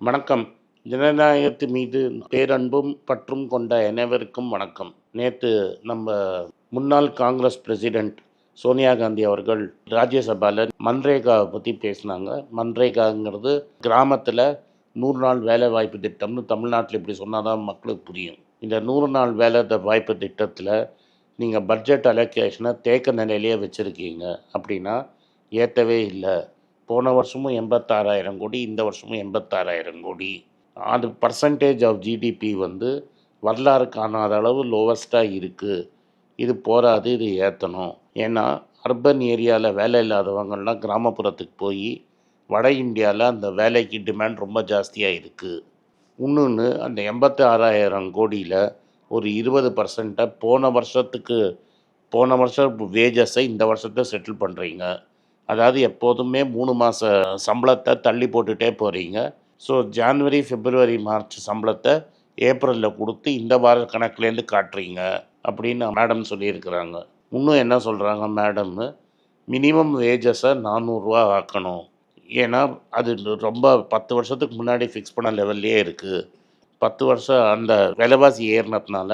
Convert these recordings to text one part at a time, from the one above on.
வணக்கம். ஜனநாயகத்து மீது பேரன்பும் பற்றும் கொண்ட அனைவருக்கும் வணக்கம். நேற்று நம்ம முன்னாள் காங்கிரஸ் பிரசிடெண்ட் சோனியா காந்தி அவர்கள் ராஜ்யசபாவில் மன்ரேகாவை பற்றி பேசினாங்க. மன்ரேகாங்கிறது கிராமத்தில் நூறு நாள் வேலை வாய்ப்பு திட்டம்னு தமிழ்நாட்டில் இப்படி சொன்னால் தான் மக்களுக்கு புரியும். இந்த நூறு நாள் வேலை வாய்ப்பு திட்டத்தில் நீங்கள் பட்ஜெட் அலோகேஷனை தேக்க நிலையிலேயே வச்சுருக்கீங்க. அப்படின்னா ஏற்றவே இல்லை. போன வருஷமும் எண்பத்தாறாயிரம் கோடி இந்த வருஷமும் எண்பத்தாறாயிரம் கோடி. அது பர்சன்டேஜ் ஆஃப் ஜிடிபி வந்து வரலாறு காணாத அளவு லோவஸ்ட்டாக இருக்குது இது போராது இது ஏற்றணும் ஏன்னா அர்பன் ஏரியாவில் வேலை இல்லாதவங்கள்லாம் கிராமப்புறத்துக்கு போய் வட இந்தியாவில் அந்த வேலைக்கு டிமாண்ட் ரொம்ப ஜாஸ்தியாக இருக்குது இன்னொன்று அந்த எண்பத்தி ஆறாயிரம் கோடியில் ஒரு இருபது பர்சண்ட்டை போன வருஷத்துக்கு போன வருஷம் வேஜஸை இந்த வருஷத்தை செட்டில் பண்ணுறீங்க அதாவது எப்போதுமே மூணு மாத சம்பளத்தை தள்ளி போட்டுகிட்டே போகிறீங்க ஸோ ஜான்வரி பிப்ரவரி மார்ச் சம்பளத்தை ஏப்ரலில் கொடுத்து இந்த வார கணக்குலேருந்து காட்டுறீங்க அப்படின்னு மேடம் சொல்லியிருக்கிறாங்க. இன்னும் என்ன சொல்கிறாங்க மேடம் மினிமம் வேஜஸை நானூறுரூவா ஆக்கணும். ஏன்னா அது ரொம்ப பத்து வருஷத்துக்கு முன்னாடி ஃபிக்ஸ் பண்ண லெவல்லையே இருக்குது பத்து வருஷம் அந்த விலைவாசி ஏறினதுனால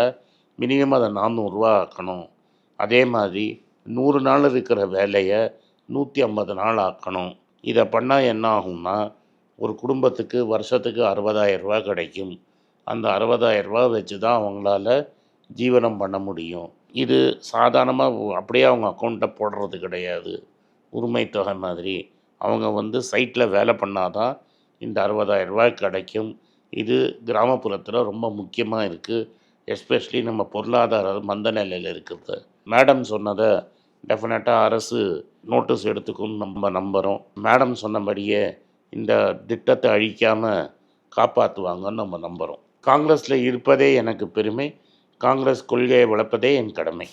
மினிமம் அதை நானூறுரூவா ஆக்கணும். அதே மாதிரி நூறு நாள் இருக்கிற வேலையை நூற்றி ஐம்பது நாள் ஆக்கணும் இதை பண்ணால் என்ன ஆகும்னா ஒரு குடும்பத்துக்கு வருஷத்துக்கு அறுபதாயிரரூபா கிடைக்கும். அந்த அறுபதாயிரம் ரூபாய் வச்சு தான் அவங்களால ஜீவனம் பண்ண முடியும். இது சாதாரணமாக அப்படியே அவங்க அக்கௌண்ட்டை போடுறது கிடையாது. உரிமை தொகை மாதிரி. அவங்க வந்து சைட்டில் வேலை பண்ணாதான் இந்த அறுபதாயிரம் ரூபாய் கிடைக்கும். இது கிராமப்புறத்தில் ரொம்ப முக்கியமாக இருக்குது எஸ்பெஷலி நம்ம பொருளாதார மந்த நிலையில் இருக்கிறது. மேடம் சொன்னதை டெஃபினட்டாக அரசு நோட்டீஸ் எடுத்துக்கும் நம்ம நம்புகிறோம் மேடம் சொன்னபடியே இந்த திட்டத்தை அழிக்காமல் காப்பாற்றுவாங்கன்னு நம்ம நம்புகிறோம் காங்கிரஸில் இருப்பதே எனக்கு பெருமை. காங்கிரஸ் கொள்கையை வளர்ப்பதே என் கடமை.